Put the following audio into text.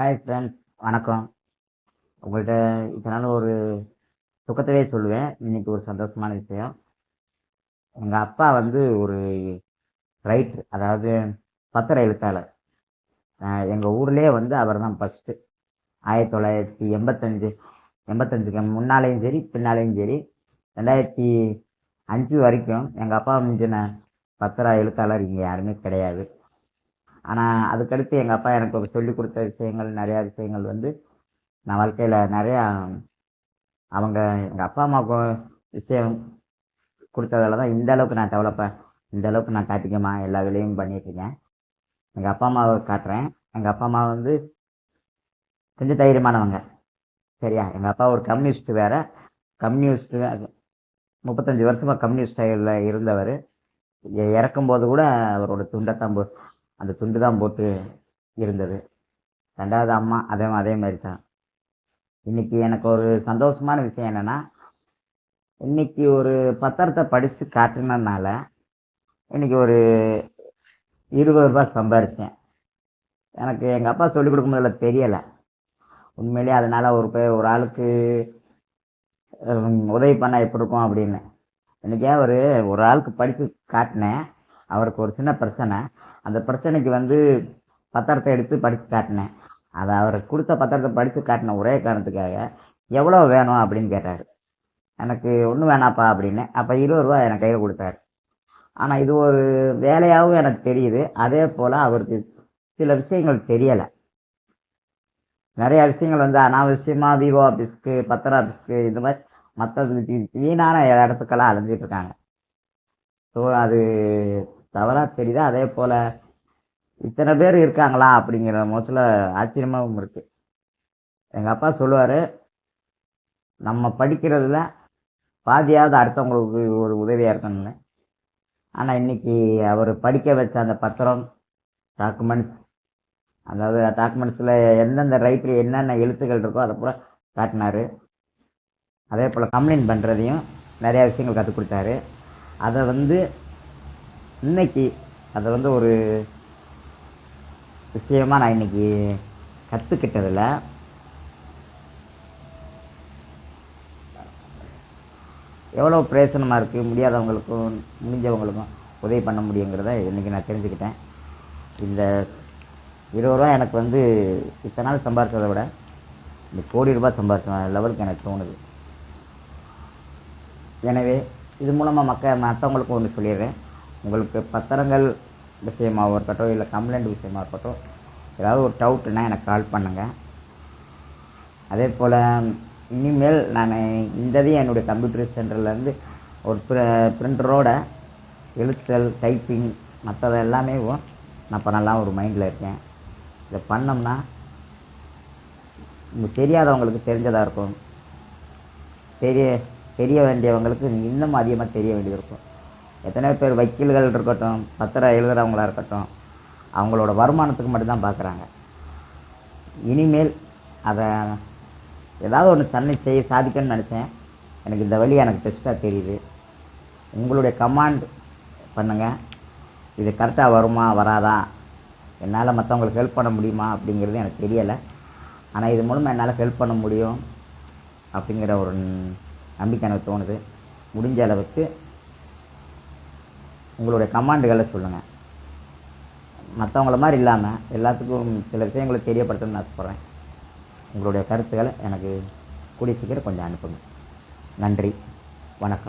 Hi friends வணக்கம். உங்கள்கிட்ட இதனால் ஒரு துக்கத்தவே சொல்லுவேன். இன்னைக்கு ஒரு சந்தோஷமான விஷயம். எங்கள் அப்பா வந்து ஒரு ரைட்ரு அதாவது பத்திர எழுத்தாளர். எங்கள் ஊர்லேயே வந்து அவர் தான் ஃபஸ்ட்டு ஆயிரத்தி தொள்ளாயிரத்தி எண்பத்தஞ்சு எண்பத்தஞ்சுக்கு முன்னாலேயும் சரி பின்னாலேயும் சரி ரெண்டாயிரத்தி அஞ்சு வரைக்கும் எங்கள் அப்பா மிஞ்சின பத்திர எழுத்தாளர் இங்கே யாருமே கிடையாது. ஆனால் அதுக்கடுத்து எங்கள் அப்பா எனக்கு சொல்லி கொடுத்த விஷயங்கள் நிறையா விஷயங்கள் வந்து நான் வாழ்க்கையில் நிறையா அவங்க எங்கள் அப்பா அம்மாவுக்கு விஷயம் கொடுத்ததால தான் இந்த அளவுக்கு நான் டெவலப்பாக இந்த அளவுக்கு நான் காட்டிக்கமா எல்லா வேலையும் பண்ணிகிட்ருக்கேன் எங்கள் அப்பா அம்மாவை காட்டுறேன். எங்கள் அப்பா அம்மா வந்து கொஞ்சம் தைரியமானவங்க. சரியா? எங்கள் அப்பா ஒரு கம்யூனிஸ்ட் வேறு. கம்யூனிஸ்ட்டு முப்பத்தஞ்சு வருஷமாக கம்யூனிஸ்ட் ஸ்டைலில் இருந்தவர். இறக்கும்போது கூட அவரோட துண்டை தான் அந்த துண்டு தான் போட்டு இருந்தது. ரெண்டாவது அம்மா அதே அதே மாதிரி தான் இன்னைக்கு எனக்கு ஒரு சந்தோஷமான விஷயம் என்னென்னா இன்னைக்கு ஒரு பத்திரத்தை படித்து காட்டினதுனால இன்றைக்கி ஒரு இருபது ரூபாய் சம்பாரித்தேன் எனக்கு எங்கள் அப்பா சொல்லிக் கொடுக்கும்போதுல தெரியலை. உண்மையிலேயே அதனால் ஒரு பே ஒரு ஆளுக்கு உதவி பண்ணால் எப்படி இருக்கும் அப்படின்னு. இன்றைக்கே ஒரு ஒரு ஆளுக்கு படித்து காட்டினேன். அவருக்கு ஒரு சின்ன பிரச்சனை. அந்த பிரச்சனைக்கு வந்து பத்திரத்தை எடுத்து படித்து காட்டினேன். அதை அவர் கொடுத்த பத்திரத்தை படித்து காட்டின ஒரே காரணத்துக்காக எவ்வளோ வேணும் அப்படின்னு கேட்டார். எனக்கு ஒன்றும் வேணாப்பா அப்படின்னு. அப்போ இருபது ரூபா எனக்கு கையில் கொடுத்தாரு. ஆனால் இது ஒரு வேலையாகவும் எனக்கு தெரியுது. அதே போல் அவருக்கு சில விஷயங்கள் தெரியலை. நிறையா விஷயங்கள் வந்து அனாவசியமாக விவோ ஆஃபீஸ்க்கு பத்திர ஆஃபீஸ்க்கு இந்த மாதிரி மற்ற வீணான இடத்துக்கெல்லாம் அலைஞ்சிட்ருக்காங்க ஸோ அது தவறாக தெரியுது? அதே போல் இத்தனை பேர் இருக்காங்களா? அப்படிங்கிற மோசில் ஆச்சரியமாகவும் இருக்குது எங்கள் அப்பா சொல்லுவார் நம்ம படிக்கிறதுல பாதியாவது அடுத்தவங்களுக்கு ஒரு உதவியாக இருக்கணும்னு. ஆனால் இன்றைக்கி அவர் படிக்க வச்ச அந்த பத்திரம் டாக்குமெண்ட்ஸ் அதாவது டாக்குமெண்ட்ஸில் எந்தெந்த ரைட்டில் என்னென்ன எழுத்துக்கள் இருக்கோ அதை கூட காட்டினார். அதே போல் கம்ப்ளைண்ட் பண்ணுறதையும் நிறையா விஷயங்கள் கற்றுக் கொடுத்தாரு. அதை வந்து இன்னைக்கு அதை வந்து ஒரு விஷயமா நான் இன்னைக்கு கற்றுக்கிட்டதில் எவ்வளோ பிரயோசனமாக இருக்குது முடியாதவங்களுக்கும் முடிஞ்சவங்களுக்கும் உதவி பண்ண முடியுங்கிறத இன்றைக்கி நான் தெரிஞ்சுக்கிட்டேன். இந்த இருபது ரூபா எனக்கு வந்து இத்தனை நாள் சம்பாரிச்சதை விட இந்த கோடி ரூபாய் சம்பாரிச்ச லெவலுக்கு எனக்கு தோணுது. எனவே இது மூலமாக மக்கள் மற்றவங்களுக்கும் ஒன்று சொல்லிடுறேன். உங்களுக்கு பத்திரங்கள் விஷயமாக இருக்கட்டும் இல்லை கம்ப்ளைண்ட் விஷயமாக இருக்கட்டும் ஏதாவது ஒரு டவுட்டுன்னா எனக்கு கால் பண்ணுங்கள் அதே போல் இனிமேல் நான் இந்ததையும் என்னுடைய கம்ப்யூட்டர் சென்டர்லேருந்து ஒரு ப்ரி பிரிண்டரோட எழுத்தல் டைப்பிங் மற்றது எல்லாமே நான் பண்ணலாம் ஒரு மைண்டில் இருக்கேன். இதை பண்ணோம்னா தெரியாதவங்களுக்கு தெரிஞ்சதாக இருக்கும். தெரிய தெரிய வேண்டியவங்களுக்கு இன்னும் அதிகமாக தெரிய வேண்டியது இருக்கும். எத்தனையோ பேர் வக்கீல்கள் இருக்கட்டும் பத்திரம் எழுதுகிறவங்களா இருக்கட்டும் அவங்களோட வருமானத்துக்கு மட்டும்தான் பார்க்குறாங்க இனிமேல் அதை ஏதாவது ஒன்று தன்னை செய்ய சாதிக்கணும்னு நினச்சேன். எனக்கு இந்த வழி எனக்கு பெஸ்ட்டாக தெரியுது. உங்களுடைய கமாண்ட் பண்ணுங்கள் இது கரெக்டாக வருமா வராதா? என்னால் மற்றவங்களுக்கு ஹெல்ப் பண்ண முடியுமா அப்படிங்கிறது எனக்கு தெரியலை. ஆனால் இது மூலமாக என்னால் ஹெல்ப் பண்ண முடியும் அப்படிங்கிற ஒரு நம்பிக்கை எனக்கு தோணுது. முடிஞ்ச அளவுக்கு உங்களுடைய கமாண்டுகளை சொல்லுங்கள் மற்றவங்கள மாதிரி இல்லாமல் எல்லாத்துக்கும் சில விஷயங்களை தெரியப்படுத்தணும்னு நான் சொல்கிறேன் உங்களுடைய கருத்துக்களை எனக்கு கூடிய சீக்கிரம் கொஞ்சம் அனுப்புங்க. நன்றி. வணக்கம்.